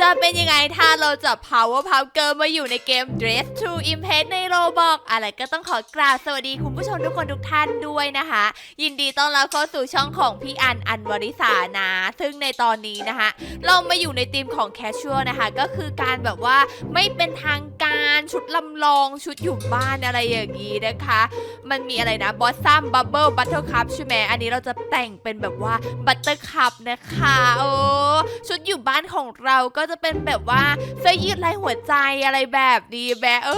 จะเป็นยังไงถ้าเราจับ Power Puff Girl มาอยู่ในเกม Dress to Impress ใน Roblox อะไรก็ต้องขอกราบสวัสดีคุณผู้ชมทุกคนทุกท่านด้วยนะคะ ยินดีต้อนรับเข้าสู่ช่องของพี่อันอันวริษานะ ซึ่งในตอนนี้นะคะ เรามาอยู่ในธีมของ Casual นะคะ ก็คือการแบบว่าไม่เป็นทางการชุดลำลองชุดอยู่บ้านอะไรอย่างนี้นะคะ มันมีอะไรนะบอสซัมบับเบิลบัตเตอร์คัพใช่ไหมอันนี้เราจะแต่งเป็นแบบว่าบัตเตอร์คัพนะคะโอ้ชุดอยู่บ้านของเราก็จะเป็นแบบว่าเสื้อยืดลายหัวใจอะไรแบบนี้แบบเอ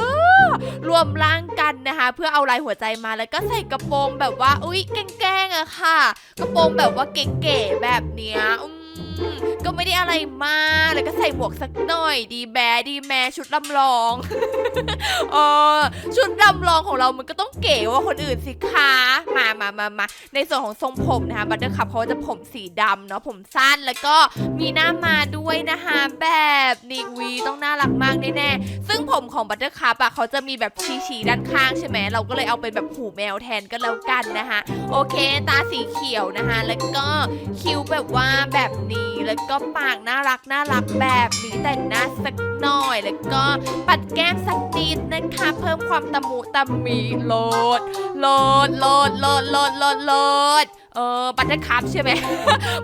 อรวมร่างกันนะคะ เพื่อเอาลายหัวใจมาแล้วก็ใส่กระโปรงแบบว่า อุ้ยแกล้งๆอะค่ะ กระโปรงแบบว่าเก๋ๆแบบเนี้ยอืม ก็ไม่ได้อะไรมากแล้วก็ใส่หมวกสักหน่อย ดีแบดีแมชุดลำลองเออชุดลำลองของเรามันก็ต้องเก๋กว่าคนอื่นสิคะมามามามาในส่วนของทรงผมนะคะบัตเตอร์คัพเขาจะผมสีดำเนาะผมสั้นแล้วก็มีหน้ามาด้วยนะคะแบบนิวีต้องน่ารักมากแน่ๆซึ่งผมของบัตเตอร์คัพอะเขาจะมีแบบชี้ๆด้านข้างใช่ไหมเราก็เลยเอาเป็นแบบหูแมวแทนก็แล้วกันนะคะโอเค ตาสีเขียวนะคะ แล้วก็คิ้วแบบว่าแบบนี้แล้วก็ปากน่ารักน่ารักแบบนี้แต่งหน้าสักหน่อยแล้วก็ปัดแก้มสักนิดนะคะ เพิ่มความตะมุตะมีโลดโลดโลดโลดโลดโลดโลด เออบัตเตอร์คัพใช่ไหม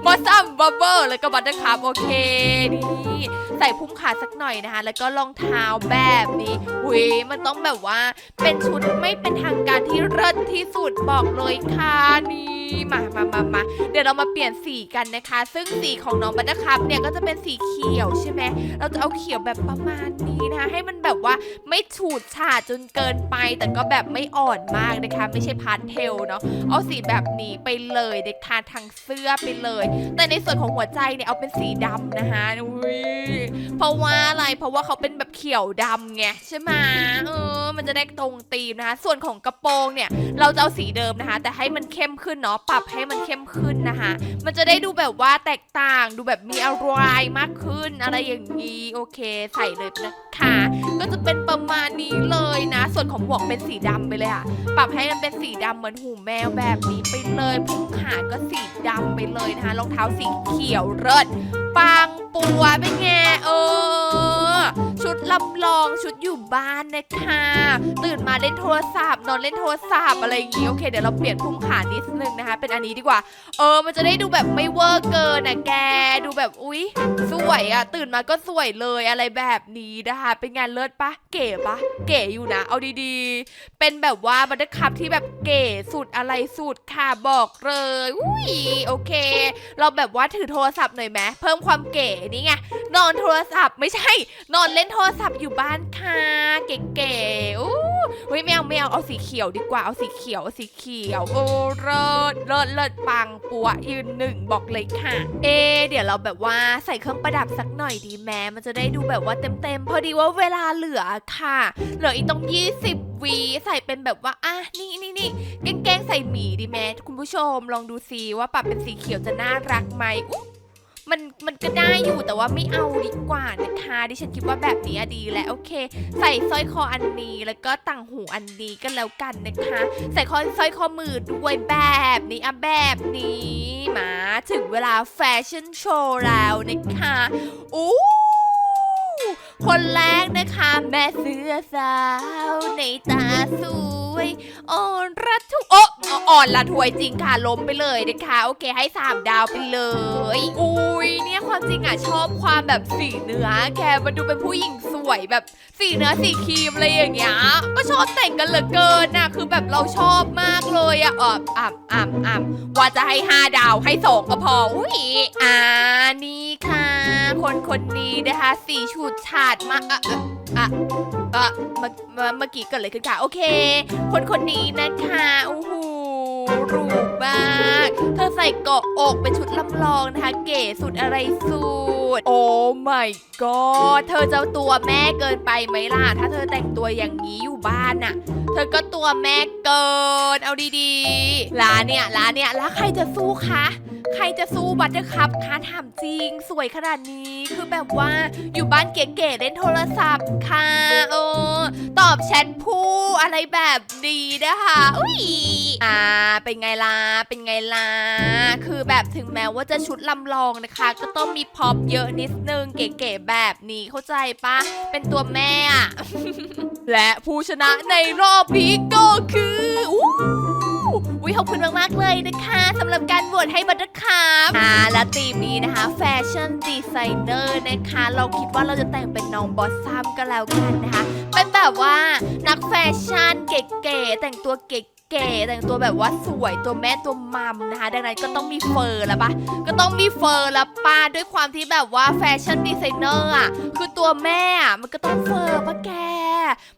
บอสซัมบับเบิลแล้วก็บัตเตอร์คัพโอเคนี่ใส่พุ่มขาสักหน่อยนะคะ แล้วก็รองเท้าแบบนี้หุยมันต้องแบบว่าเป็นชุดไม่เป็นทางการที่เลิศที่สุดบอกเลยค่ะนี่มามามามาเดี๋ยวเรามาเปลี่ยนสีกันนะคะ ซึ่งสีของน้องบัตเตอร์คัพเนี่ยก็จะเป็นสีเขียวใช่ไหมเราจะเอาเขียวแบบประมาณนี้นะคะให้มันแบบว่าไม่ฉูดฉาดจนเกินไป แต่ก็แบบไม่อ่อนมากนะคะ ไม่ใช่พาสเทลเนาะเอาสีแบบนี้ไปเลยเด็กทาทางเสื้อไปเลย แต่ในส่วนของหัวใจเนี่ยเอาเป็นสีดำนะคะอุ้ยเพราะว่าอะไรเพราะว่าเขาเป็นแบบเขียวดำไงใช่ไหมเออ มันจะได้ตรงธีมนะคะ ส่วนของกระโปรงเนี่ย เราจะเอาสีเดิมนะคะ แต่ให้มันเข้มขึ้นเนาะปรับให้มันเข้มขึ้นนะคะ มันจะได้ดูแบบว่าแตกต่างดูแบบมีอะไรมากขึ้นอะไรอย่างนี้โอเค ใส่เลยนะคะก็จะเป็นประมาณนี้เลยนะ ส่วนของหมวกเป็นสีดำไปเลยอะปรับให้มันเป็นสีดำเหมือนหูแมวแบบนี้ไปเลยพุงขาก็สีดำไปเลยนะคะรองเท้าสีเขียวเลิศปังปัวเป็นไงเออ ดลำลองชุดอยู่บ้านนะคะตื่นมาเล่นโทรศัพท์นอนเล่นโทรศัพท์อะไรอย่างงี้โอเคเดี๋ยวเราเปลี่ยนพุ่มขานิดนึงนะคะ เป็นอันนี้ดีกว่า เออ มันจะได้ดูแบบไม่เวอร์เกินนะแกดูแบบอุ๊ย สวยอะตื่นมาก็สวยเลยอะไรแบบนี้นะคะเป็นงานเลิศปะเก๋ปะเก๋อยู่นะ เอาดีๆ เป็นแบบว่าบัตเตอร์คัพที่แบบเก๋สุดอะไรสุดค่ะบอกเลยอุ้ยโอเค เราแบบว่าถือโทรศัพท์หน่อยไหมเพิ่มความเก๋นี่ไงนอนโทรศัพท์ไม่ใช่ นอนเล่นโทรศัพท์อยู่บ้านค่ะ เก๋ๆอู้เฮ้ยไม่เอาไม่เอาเอาสีเขียวดีกว่าเอาสีเขียวสีเขียวโอ้เลิศเลิศเลิศปังปัวยืนหนึ่งบอกเลยค่ะ เอ เดี๋ยวเราแบบว่าใส่เครื่องประดับสักหน่อยดีแม้มันจะได้ดูแบบว่าเต็มๆพอดีว่าเวลาเหลือค่ะ เหลืออีกต้อง 20วีใส่เป็นแบบว่าอะนี่นี่นี่แกงใส่หมีดีแม้คุณผู้ชมลองดูซิว่าปรับเป็นสีเขียวจะน่ารักไหมอุ๊ มันมันก็ได้อยู่แต่ว่าไม่เอาดีกว่านะคะดิฉันคิดว่าแบบนี้ดีแล้วโอเค ใส่สร้อยคออันนี้แล้วก็ต่างหูอันนี้ก็แล้วกันนะคะ ใส่ข้อสร้อยข้อมือด้วยแบบนี้อะแบบนี้มาถึงเวลาแฟชั่นโชว์แล้วนะคะอู้คนแรกนะคะ แม่เสื้อสาวในตาสู วย อ่อนระทุโอะอ่อนละถวยจริงค่ะล้มไปเลยนะคะโอเคให้สามดาวไปเลย อุ้ยเนี่ยความจริงอะชอบความแบบสีเนื้อ แกมันดูเป็นผู้หญิงสวยแบบสีเนื้อสีครีมอะไรอย่างเงี้ยก็ชอบแต่งกันเหลือเกินนะคือแบบเราชอบมากเลยอะอะอ่ำอ่ำอ่ำว่าจะให้ห้าดาวให้สองก็พออุ้ยอ่านี่ค่ะ คนคนนี้นะคะสีฉูดฉาดมากอะอะ อะเมื่อเมื่อเมื่อกี้เกิดอะไรขึ้นคะโอเค คนคนนี้นะคะโอ้โหหรูมากเธอใส่เกาะอกเป็นชุดลำลองนะคะ เก๋สุดอะไรสุด โอ้ my god เธอจะตัวแม่เกินไปไหมล่ะ ถ้าเธอแต่งตัวอย่างนี้อยู่บ้านน่ะ เธอก็ตัวแม่เกิน เอาดีๆร้านเนี่ยร้านเนี่ยแล้วใครจะสู้คะ ใครจะสู้บัตเตอร์คัพคะถามจริง สวยขนาดนี้ คือแบบว่าอยู่บ้านเก๋ๆเล่นโทรศัพท์ค่ะเออตอบแชทผู้อะไรแบบนี้นะคะอุ้ยอ่าเป็นไงล่ะเป็นไงล่ะคือแบบถึงแม้ว่าจะชุดลำลองนะคะ ก็ต้องมีพร็อปเยอะนิดนึงเก๋ๆแบบนี้เข้าใจปะเป็นตัวแม่อะและผู้ชนะในรอบนี้ก็คือ ขอบคุณมากๆเลยนะคะสำหรับการโหวตให้บัตเตอร์คัพอ่าและทีมนี้นะคะแฟชั่นดีไซเนอร์นะคะ เราคิดว่าเราจะแต่งเป็นน้องบอสซัมก็แล้วกันนะคะ เป็นแบบว่านักแฟชั่นเก๋ๆแต่งตัวเก๋ ๆแต่งตัวแบบว่าสวยตัวแม่ตัวมัมนะคะ ดังนั้นก็ต้องมีเฟอร์ล้วปะก็ต้องมีเฟอร์ล้วป้าด้วยความที่แบบว่าแฟชั่นดีไซเนอร์อะคือตัวแม่อะมันก็ต้องเฟอร์ปะแก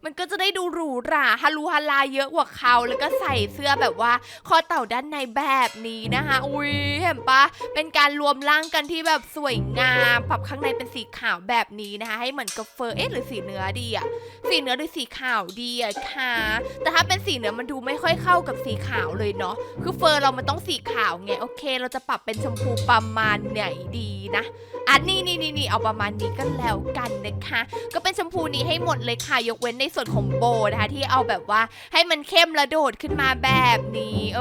มันก็จะได้ดูหรูหราฮารูฮาลาเยอะกว่าเขาแล้วก็ใส่เสื้อแบบว่าคอเต่าด้านในแบบนี้นะคะ อุ้ยเห็นปะเป็นการรวมร่างกันที่แบบสวยงามปรับข้างในเป็นสีขาวแบบนี้นะคะให้เหมือนกับเฟอร์เอ๊ะหรือสีเนื้อดีอะสีเนื้อหรือสีขาวดีอะค่ะแต่ถ้าเป็นสีเนื้อมันดูไม่ค่อยเข้ากับสีขาวเลยเนาะคือเฟอร์เรามันต้องสีขาวไงโอเค เราจะปรับเป็นชมพูประมาณไหนดีนะอะนี่นี่นี่นี่เอาประมาณนี้ก็แล้วกันนะคะ ก็เป็นชมพูนี้ให้หมดเลยค่ะยกเว้นในส่วนของโบนะคะที่เอาแบบว่าให้มันเข้มและโดดขึ้นมาแบบนี้ เอ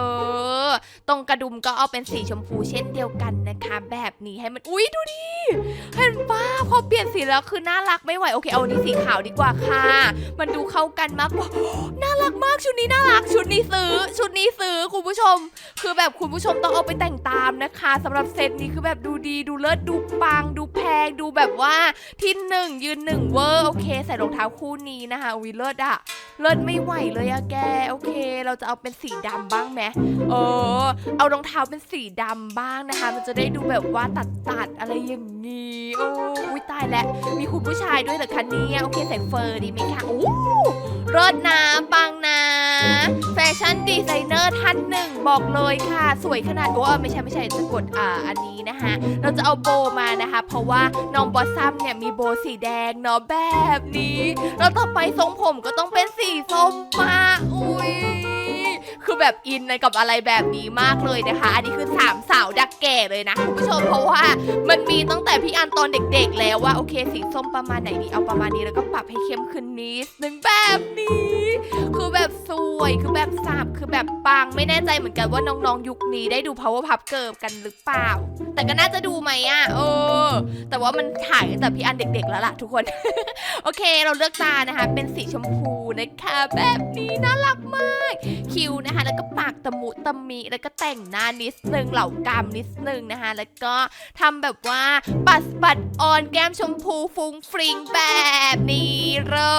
อ ตรงกระดุมก็เอาเป็นสีชมพูเช่นเดียวกันนะคะ แบบนี้ให้มันอุ้ยดูดิเห็นป้าพอเปลี่ยนสีแล้วคือน่ารักไม่ไหวโอเคเอาอันนี้สีขาวดีกว่าค่ะ มันดูเข้ากันมากกว่าน่ารักมากชุดนี้น่ารักชุดนี้ซื้อ ชุดนี้ซื้อคุณผู้ชม คือแบบคุณผู้ชมต้องเอาไปแต่งตามนะคะสำหรับเซตนี้คือแบบดูดีดูเลิศดูปัง ดูแพงดูแบบว่าที่หนึ่งยืนหนึ่งเวอร์โอเค ใส่รองเท้าคู่นี้นะคะวิเลิศอะเลิศไม่ไหวเลยอะแก โอเค เราจะเอาเป็นสีดำบ้างไหมเออเอารองเท้าเป็นสีดำบ้างนะคะ มันจะได้ดูแบบว่าตัดตัดๆอะไรอย่างนี้โอ้อุ้ยตายแล้วมีคุณผู้ชายด้วยเหรอคะเนี่ยโอเคใส่เฟอร์ดีไหมคะโอ้เลิศนะปังนะ แฟชั่นดีไซเนอร์ท่านหนึ่งบอกเลยค่ะ สวยขนาดโอ้ไม่ใช่ไม่ใช่จะกดอ่าอันนี้นะคะ เราจะเอาโบมานะคะ เพราะว่าน้องบอสซัมเนี่ยมีโบสีแดงเนาะแบบนี้ แล้วต่อไปทรงผมก็ต้องเป็นสีส้มมาอุ้ย คือแบบอินในกับอะไรแบบนี้มากเลยนะคะ อันนี้คือสามสาวดักแก่เลยนะคุณผู้ชมเพราะว่ามันมีตั้งแต่พี่อันตอนเด็ก ๆ แล้วว่าโอเคสีส้มประมาณไหนดีเอาประมาณนี้แล้วก็ปรับให้เข้มขึ้นนิดนึงแบบนี้ คือแบบสวยคือแบบสับคือแบบปังไม่แน่ใจเหมือนกันว่าน้องๆยุคนี้ได้ดู power pup เกิร์กันหรือเปล่า แต่ก็น่าจะดูไหมอะเออ แต่ว่ามันถ่ายตั้งแต่พี่อันเด็กๆแล้วล่ะทุกคน โอเคเราเลือกตานะคะ เป็นสีชมพูนะคะ แบบนี้น่ารักมาก คิวนะคะ แล้วก็ปากตะมุตะมิแล้วก็แต่งหน้านิดนึงเหล่ากามนิดนึงนะคะ แล้วก็ทำแบบว่าปัดปัดออนแก้มชมพูฟุ้งฟริงแบบนี้เลิ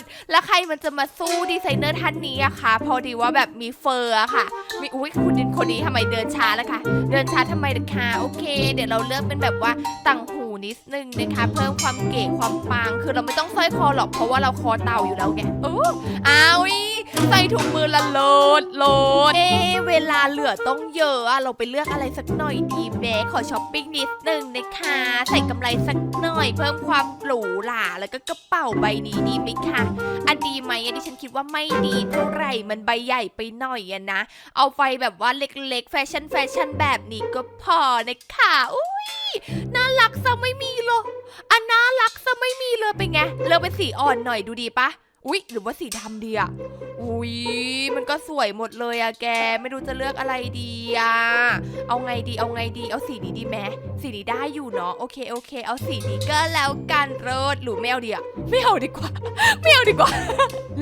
ศแล้วใครมันจะมาสดีไซเนอร์ท่านนี้อะคะพอดีว่าแบบมีเฟอร์อะค่ะ มีอุ้ยคุณดินคนนี้ทำไมเดินช้าแล้วคะ เดินช้าทำไมล่ะคะโอเค เดี๋ยวเราเลือกเป็นแบบว่าต่างหูนิดนึงนะคะ เพิ่มความเก๋ความปัง คือเราไม่ต้องสร้อยคอหรอกเพราะว่าเราคอเต่าอยู่แล้วไงโอ้อ้าวอีใส่ถุงมือละโลดโลดเอะเวลาเหลือต้องเยอะอะเราไปเลือกอะไรสักหน่อยดีแม่ขอช้อปปิ้งนิดนึงนะคะ ใส่กำไรสักหน่อย เพิ่มความหรูหราแล้วก็กระเป๋าใบนี้ดีไหมคะ อันดีไหมอันนี้ฉันคิดว่าไม่ดีเท่าไหร่มันใบใหญ่ไปหน่อยอะนะ เอาไฟแบบว่าเล็กๆ แฟชั่นแฟชั่นแบบนี้ก็พอนะคะอุ้ยน่ารักซะไม่มีเลยอันน่ารักซะไม่มีเลยเป็นไงเลือกเป็นสีอ่อนหน่อยดูดีปะ อุ๊ย หรือว่าสีดำดีอะอุ๊ย มันก็สวยหมดเลยอะแก ไม่รู้จะเลือกอะไรดีอะเอาไงดี เอาไงดี เอาสีนี้ดีไหมสีนี้ได้อยู่เนาะ โอเค โอเค เอาสีนี้ก็แล้วกันโรดหรือไม่เอาดีอะไม่เอาดีกว่า ไม่เอาดีกว่า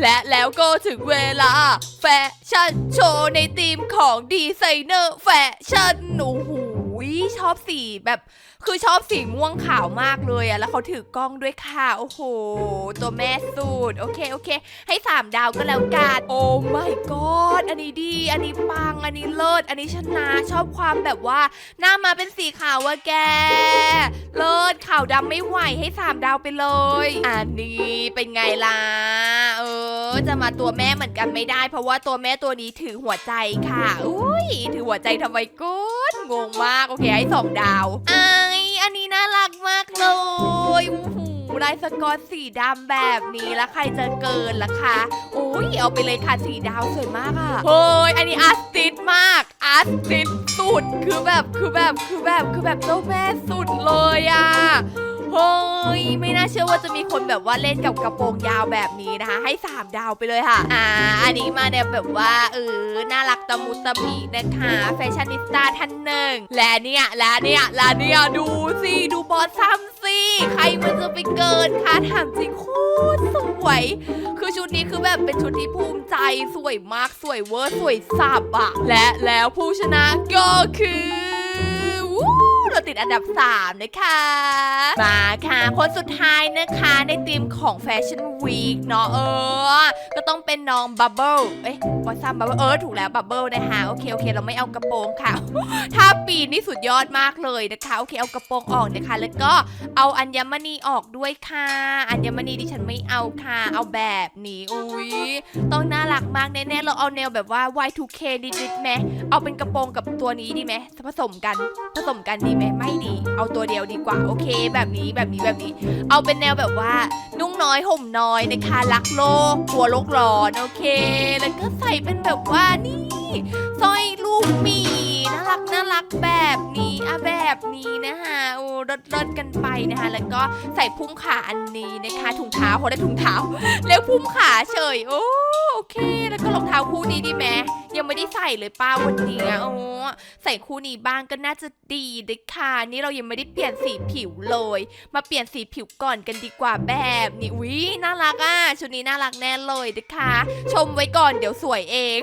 และแล้วก็ถึงเวลา แฟชั่นโชว์ในทีมของดีไซเนอร์แฟชั่นโอ้โหชอบสีแบบคือชอบสีม่วงขาวมากเลยอะแล้วเขาถือกล้องด้วยค่ะ โอ้โห ตัวแม่สูตร โอเค โอเค ให้ 3 ดาวก็แล้วกัน โอ้ my god อันนี้ดี อันนี้ปัง อันนี้เลิศ อันนี้ชนะ ชอบความแบบว่า หน้ามาเป็นสีขาวอะแก เลิศขาวดำไม่ไหว ให้ 3 ดาวไปเลย อันนี้เป็นไงล่ะ เออ จะมาตัวแม่เหมือนกันไม่ได้ เพราะว่าตัวแม่ตัวนี้ถือหัวใจค่ะ อุ้ย ถือหัวใจทำไมก้นงงมาก โอเค ให้ 2 ดาวไอา อันนี้น่ารักมากเลยอู้หูลายสกอตสีดำแบบนี้แล้วใครจะเกินล่ะคะอุ้ยเอาไปเลยค่ะสีดาวสวยมากอะเฮ้ยอันนี้อาร์ติสมากอาร์ติสสุดคือแบบคือแบบคือแบบคือแบบเจ้าแม่สุดเลยอะ เฮ้ยไม่น่าเชื่อว่าจะมีคนแบบว่าเล่นกับกระโปรงยาวแบบนี้นะคะ ให้สามดาวไปเลยค่ะ อ่า อันนี้มาแนวแบบว่าเออน่ารักตะมุตะมินะคะแฟชั่นนิสต้าท่านหนึ่งและเนี่ยและเนี่ยและเนี่ยดูสิดูบอสซัมสิใครมันจะไปเกินคะถามจริงโคตรสวย คือชุดนี้คือแบบเป็นชุดที่ภูมิใจสวยมากสวยเวอร์สวยสับอะและแล้วผู้ชนะก็คือ เราติดอันดับ 3 นะคะ มาค่ะ คนสุดท้ายนะคะในทีมของแฟชั่น วีคเนาะเออ ก็ต้องเป็นน้องบับเบิลเอ๊ะบอสซัมบับเบิลเออถูกแล้วบับเบิลนะคะโอเคโอเค เราไม่เอากระโปรงค่ะ ถ้าปีนนี่สุดยอดมากเลยนะคะโอเคเอากระโปรงออกนะคะ แล้วก็เอาอัญมณีออกด้วยค่ะ อัญมณีดิฉันไม่เอาค่ะ เอาแบบนี้อุ้ยต้องน่ารักมากแน่ๆเราเอาแนวแบบว่า Y2K นิดๆไหมเอาเป็นกระโปรงกับตัวนี้ดีไหมผสมกันผสมกันดีไหมไม่ดี เอาตัวเดียวดีกว่าโอเค แบบนี้แบบนี้แบบนี้ เอาเป็นแนวแบบว่านุ่งน้อยห่มน้อยนะคะรักโลกกลัวโลกร้อนโอเค แล้วก็ใส่เป็นแบบว่านี่สร้อยลูกหมีน่ารักน่ารักแบบนี้ อะแบบนี้นะคะโอ้รดรดกันไปนะคะ แล้วก็ใส่พุ่มขาอันนี้นะคะ ถุงเท้าเขาได้ถุงเท้าแล้วพุ่มขาเฉย โอ้โอเค แล้วก็รองเท้าคู่นี้ดีไหมยังไม่ได้ใส่เลยป้าวันนี้โอ้ใส่คู่นี้บ้างก็น่าจะดีเด็กค่ะนี่เรายังไม่ได้เปลี่ยนสีผิวเลย มาเปลี่ยนสีผิวก่อนกันดีกว่าแบบนี้อุ้ยน่ารักอะชุดนี้น่ารักแน่เลยด็กค่ะชมไว้ก่อนเดี๋ยวสวยเอง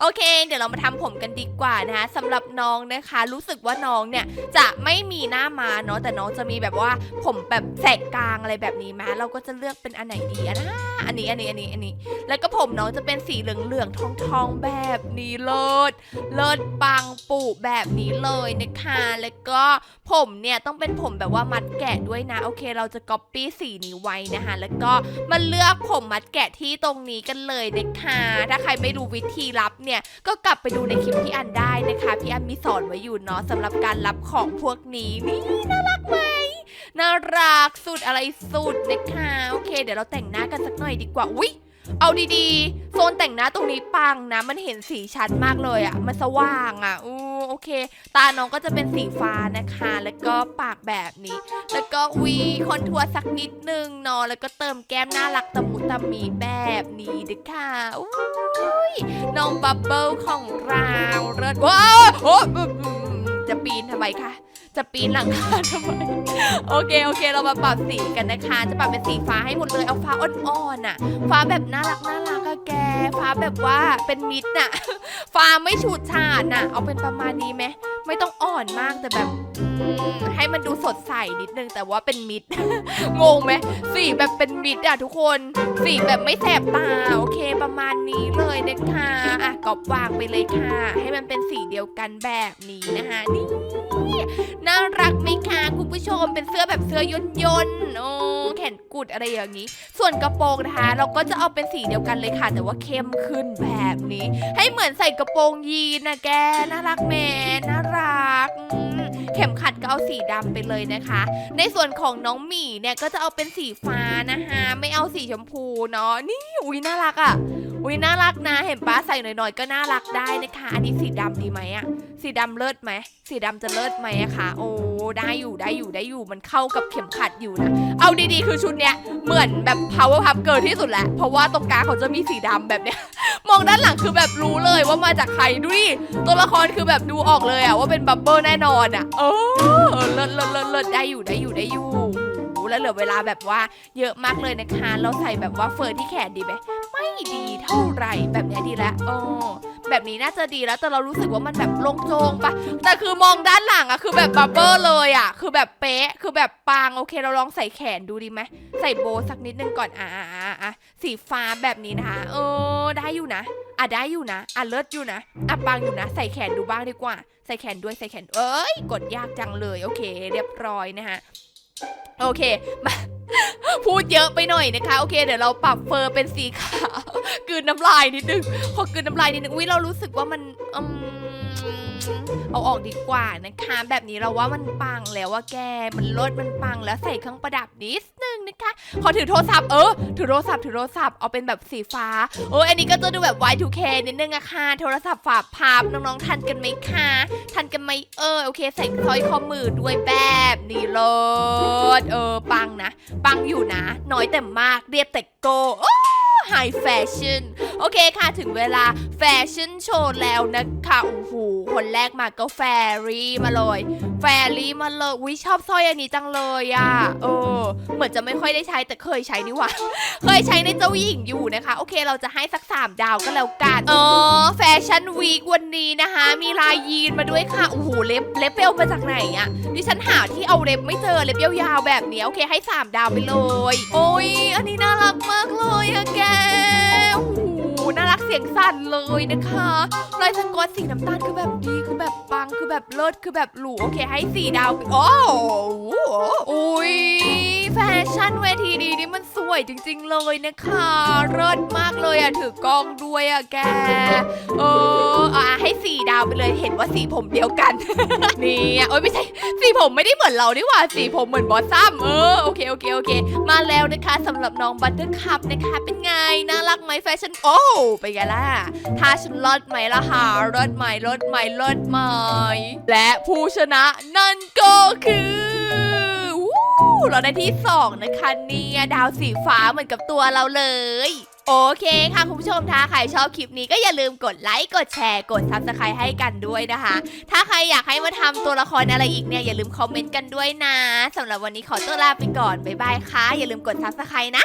โอเค เดี๋ยวเรามาทำผมกันดีกว่านะคะสำหรับน้องนะคะ รู้สึกว่าน้องเนี่ยจะไม่มีหน้ามาเนาะแต่น้องจะมีแบบว่าผมแบบแสกกลางอะไรแบบนี้มาเราก็จะเลือกเป็นอันไหนดีอะนะอันนี้อันนี้อันนี้อันนี้ แล้วก็ผมน้องจะเป็นสีเหลืองๆทองๆแบบนี้เลิศเลิศปังปุแบบนี้เลยนะคะแล้วก็ผมเนี่ยต้องเป็นผมแบบว่ามัดแกะด้วยนะ โอเค เราจะก๊อปปี้สีนี้ไว้นะคะแล้วก็มาเลือกผมมัดแกะที่ตรงนี้กันเลยนะคะถ้าใครไม่รู้วิธีรับเนี่ยก็กลับไปดูในคลิปพี่อันได้นะคะพี่อันมีสอนไว้อยู่เนาะสำหรับการการรับของพวกนี้นี่น่ารักไหมน่ารักสุดอะไรสุดนะคะโอเค เดี๋ยวเราแต่งหน้ากันสักหน่อยดีกว่าอุ๊ยเอาดีๆ โซนแต่งหน้าตรงนี้ปังนะ มันเห็นสีชัดมากเลยอะ่ะ มันสว่างอะ่ะอู้โอเค ตาน้องก็จะเป็นสีฟ้านะคะ แล้วก็ปากแบบนี้ แล้วก็วีคอนทัวร์สักนิดนึงเนาะแล้วก็เติมแก้มน่ารักตะมุตะมีแบบนี้ด้วยค่ะอุ้ยน้องบับเบิลของเราเลิศว้าวโอ้ จะปีนทำไมคะ จะปีนหลังคาทำไม โอเคโอเค เรามาปรับสีกันนะคะ จะปรับเป็นสีฟ้าให้หมดเลย เอาฟ้าอ่อนๆน่ะ ฟ้าแบบน่ารักน่ารักอะแก ฟ้าแบบว่าเป็นมิดน่ะ ฟ้าไม่ฉูดฉาดน่ะ เอาเป็นประมาณนี้ไหม ไม่ต้องอ่อนมากแต่แบบ ให้มันดูสดใสนิดนึงแต่ว่าเป็นมิด งงไหมสีแบบเป็นมิดอะทุกคนสีแบบไม่แสบตาโอเคประมาณนี้เลยนะคะอะกอบวางไปเลยค่ะ ให้มันเป็นสีเดียวกันแบบนี้นะคะนี่น่ารักไหมคะคุณผู้ชมเป็นเสื้อแบบเสื้อยนยนโอ้แขนกุดอะไรอย่างนี้ ส่วนกระโปรงนะคะ เราก็จะเอาเป็นสีเดียวกันเลยค่ะ แต่ว่าเข้มขึ้นแบบนี้ ให้เหมือนใส่กระโปรงยีนนะแกน่ารักแม่น่ารักอ ข็มขัดก็เอาสีดำไปเลยนะคะ ในส่วนของน้องหมีเนี่ยก็จะเอาเป็นสีฟ้านะคะไม่เอาสีชมพูเนาะนี่อุ้ยน่ารักอะอุ้ยน่ารักนะ เห็นป้าใส่หน่อยๆ ก็น่ารักได้นะคะ อันนี้สีดำดีไหมอะสีดำเลิศไหมสีดำจะเลิศไหมอะคะโอ้ ได้อยู่ได้อยู่ได้อยู่มันเข้ากับเข็มขัดอยู่นะ เอาดีๆ คือชุดเนี้ยเหมือนแบบ power puff girl ที่สุดแหละ เพราะว่าตรงกลางเขาจะมีสีดำแบบเนี้ย มองด้านหลังคือแบบรู้เลยว่ามาจากใครดูดิตัวละครคือแบบดูออกเลยอะว่าเป็นบับเบิลแน่นอนอะเออเลิศเลิศเลิศได้อยู่ได้อยู่ได้อยู่แล้วเหลือเวลาแบบว่าเยอะมากเลยนะคะ เราใส่แบบว่าเฟอร์ที่แขนดีไหมไม่ดีเท่าไหร่แบบเนี้ยดีแล้วโอ้ แบบนี้น่าจะดีแล้วแต่เรารู้สึกว่ามันแบบโลงโจงปะแต่คือมองด้านหลังอะคือแบบบับเบิ้ลเลยอะคือแบบเป๊ะ คือแบบปางโอเคเราลองใส่แขนดูดีไหมใส่โบสักนิดนึงก่อนอะอะอะอะสีฟ้าแบบนี้นะคะเออได้อยู่นะอะได้อยู่นะอะเลิศอยู่นะอะปางอยู่นะ ใส่แขนดูบ้างดีกว่า ใส่แขนด้วยใส่แขนเอ้ยกดยากจังเลยโอเค เรียบร้อยนะคะโอเคมา พูดเยอะไปหน่อยนะคะ โอเค เดี๋ยวเราปรับเฟอร์เป็นสีขาวกลืนน้ำลายนิดนึงพอกลืนน้ำลายนิดนึงอุ้ยเรารู้สึกว่ามันอืม เอาออกดีกว่านะคะ แบบนี้เราว่ามันปังแล้วว่าแกมันลดมันปังแล้วใส่เครื่องประดับนิดนึงนะคะ ขอถือโทรศัพท์เออถือโทรศัพท์ถือโทรศัพท์เอาเป็นแบบสีฟ้าโอ้ยอันนี้ก็จะดูแบบ Y2K นิดนึงอะค่ะโทรศัพท์ฝาพับน้องๆทันกันไหมคะทันกันไหมเออโอเคใส่สร้อยข้อมือด้วยแบบนี้เลยเออปังนะ ปังอยู่นะ น้อยแต่มากเรียบแต่โกโอ้ ไฮแฟชั่นโอเคค่ะถึงเวลาแฟชั่นโชว์แล้วนะคะโอ้โหคนแรกมาก็แฟรี่มาเลยแฟรี่มาเลยวิชอบสร้อยอันนี้จังเลยอะ่ะเออ เหมือนจะไม่ค่อยได้ใช้แต่เคยใช้นี่หว่า เคยใช้ในเจ้าหญิงอยู่นะคะ โอเคเราจะให้สัก3ดาวก็แล้วกันเออแฟชั่นวีควันนี้นะคะ มีลายยีนมาด้วยค่ะโอ้โหเล็บเล็บเปลมาจากไหนอะ่ะดิฉันหาที่เอาเล็บไม่เจอเล็บยาวๆแบบนี้โอเคให้3ดาวไปเลย โอ้ยอันนี้น่ารักมากเลยอะแก เสียงสั่นเลยนะคะลายสกอตสีน้ำตาลคือแบบดีคือแบบปังคือแบบเลิศคือแบบหรูโอเคให้4ดาวไปโอ้โหอุ้ยแฟชั่นเวทีดีนี่มันสวยจริง ๆ เลยนะคะเลิศมากเลยอะถือกล้องด้วยอะแกเอออะให้สี่ดาวไปเลยเห็นว่าสีผมเดียวกัน นี่โอ้ยไม่ใช่สีผมไม่ได้เหมือนเราดีกว่าสีผมเหมือนบอสซัมเออโอเคโอเคโอเค มาแล้วนะคะสำหรับน้องบัตเตอร์คัพนะคะ เป็นไงน่ารักไหมแฟชั่นโอ้เป็นไงล่ะถ้าฉันรอดไหมล่ะหารอดไหมรอดไหมรอดไหม และผู้ชนะนั่นก็คือเราได้ที่สองนะคะเนี่ยดาวสีฟ้าเหมือนกับตัวเราเลย โอเคค่ะ คุณผู้ชมถ้าใครชอบคลิปนี้ก็อย่าลืมกดไลค์กดแชร์กด subscribe ให้กันด้วยนะคะ ถ้าใครอยากให้มาทำตัวละครอะไรอีกเนี่ย อย่าลืมคอมเมนต์กันด้วยนะสำหรับวันนี้ขอตัวลาไปก่อน บ๊ายบายค่ะ อย่าลืมกด subscribe นะ